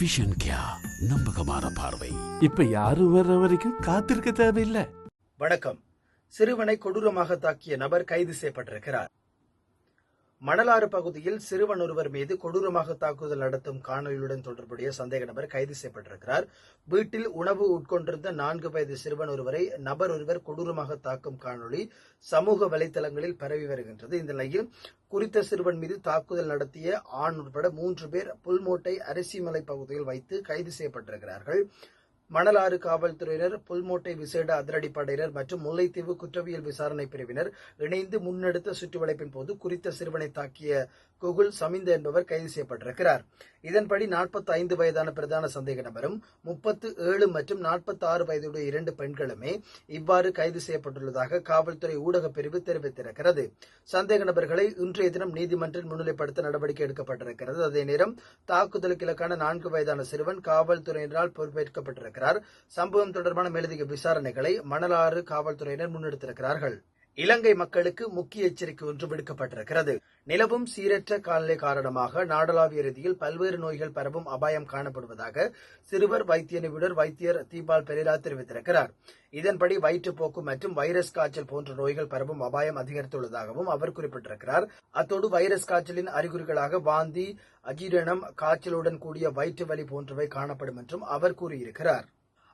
Vision கியா நம்பகமான பார்வை. இப்ப யாரும் வர்ற வரைக்கும் காத்திருக்க தேவையில்லை. வணக்கம். சிறுவனை கொடூரமாக தாக்கிய நபர் கைது செய்யப்பட்டிருக்கிறார். மணலாறு பகுதியில் சிறுவன் ஒருவர் மீது கொடூரமாக தாக்குதல் நடத்தும் காணொலியுடன் தொடர்புடைய சந்தேக நபர் கைது செய்யப்பட்டிருக்கிறார். வீட்டில் உணவு உட்கொண்டிருந்த நான்கு வயது சிறுவன் ஒருவரை நபர் ஒருவர் கொடூரமாக தாக்கும் காணொளி சமூக வலைதளங்களில் பரவி வருகின்றது. இந்த நிலையில் குறித்த சிறுவன் மீது தாக்குதல் நடத்திய ஆண் உட்பட மூன்று பேர் புல்மோட்டை அரிசிமலை பகுதியில் வைத்து கைது செய்யப்பட்டிருக்கிறார்கள். மணலாறு காவல்துறையினர் புல்மோட்டை விசேட அதிரடிப்படையினர் மற்றும் முல்லைத்தீவு குற்றவியல் விசாரணை பிரிவினர் இணைந்து முன்னெடுத்த சுற்றுவளைப்பின் போது குறித்த சிறுவனை தாக்கிய குகுல் சமிந்த என்பவர் கைது செய்யப்பட்டிருக்கிறார். இதன்படி 45 ஐந்து வயதான பிரதான சந்தேக நபரும் முப்பத்து ஏழு மற்றும் 46 ஆறு வயதுடைய இரண்டு பெண்களுமே இவ்வாறு கைது செய்யப்பட்டுள்ளதாக காவல்துறை ஊடகப் பிரிவு தெரிவித்திருக்கிறது. சந்தேக நபர்களை இன்றைய தினம் நீதிமன்றில் முன்னிலைப்படுத்த நடவடிக்கை எடுக்கப்பட்டிருக்கிறது. அதே நேரம் தாக்குதலுக்கு இலக்கான நான்கு வயதான சிறுவன் காவல்துறையினரால் பொறுப்பேற்கப்பட்டிருக்கிறார். சம்பவம் தொடர்பான மேலதிக விசாரணைகளை மணலாறு காவல்துறையினர் முன்னெடுத்திருக்கிறார்கள். இலங்கை மக்களுக்கு முக்கிய எச்சரிக்கை ஒன்று விடுக்கப்பட்டிருக்கிறது. நிலவும் சீரற்ற காலநிலை காரணமாக நாடளாவிய ரீதியில் பல்வேறு நோய்கள் பரவும் அபாயம் காணப்படுவதாக சிறுவர் வைத்திய நிபுணர் வைத்தியர் தீபால் பெரிரா தெரிவித்திருக்கிறார். இதன்படி வயிற்றுப்போக்கு மற்றும் வைரஸ் காய்ச்சல் போன்ற நோய்கள் பரவும் அபாயம் அதிகரித்துள்ளதாகவும் அவர் குறிப்பிட்டிருக்கிறார். அத்தோடு வைரஸ் காய்ச்சலின் அறிகுறிகளாக வாந்தி அஜீரணம் காய்ச்சலுடன் கூடிய வயிற்று வலி போன்றவை காணப்படும் என்றும் அவர் கூறியிருக்கிறார்.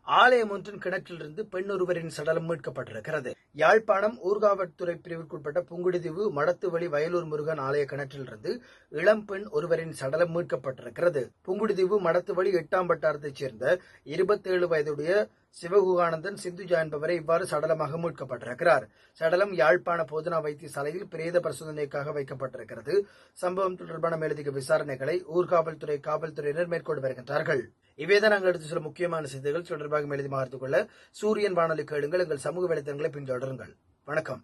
ஆலயம் ஒன்றின் கிணற்றிலிருந்து பெண் ஒருவரின் சடலம் மீட்கப்பட்டிருக்கிறது. யாழ்ப்பாணம் ஊர்காவல்துறை பிரிவிற்குட்பட்ட புங்குடுதீவு மடத்துவழி வயலூர் முருகன் ஆலய கிணற்றிலிருந்து இளம் பெண் ஒருவரின் சடலம் மீட்கப்பட்டிருக்கிறது. புங்குடிதீவு மடத்துவழி எட்டாம் வட்டாரத்தைச் சேர்ந்த இருபத்தேழு வயதுடைய சிவகுகானந்தன் சிந்துஜா என்பவரை இவ்வாறு சடலமாக மீட்கப்பட்டிருக்கிறார். சடலம் யாழ்ப்பாண போதனா வைத்தியசாலையில் பிரேத பரிசோதனைக்காக வைக்கப்பட்டிருக்கிறது. சம்பவம் தொடர்பான மேலதிக விசாரணைகளை ஊர்காவல்துறை காவல்துறையினர் மேற்கொண்டு வருகின்றார்கள். இவைதான் நாங்கள் எடுத்து சில முக்கியமான செய்திகள் தொடர்பாக மேலதி மாற்றிக் கொள்ள சூரியன் வானொலி கேளுங்கள். எங்கள் சமூக வலைத்தளங்களை பின்தொடருங்கள். வணக்கம்.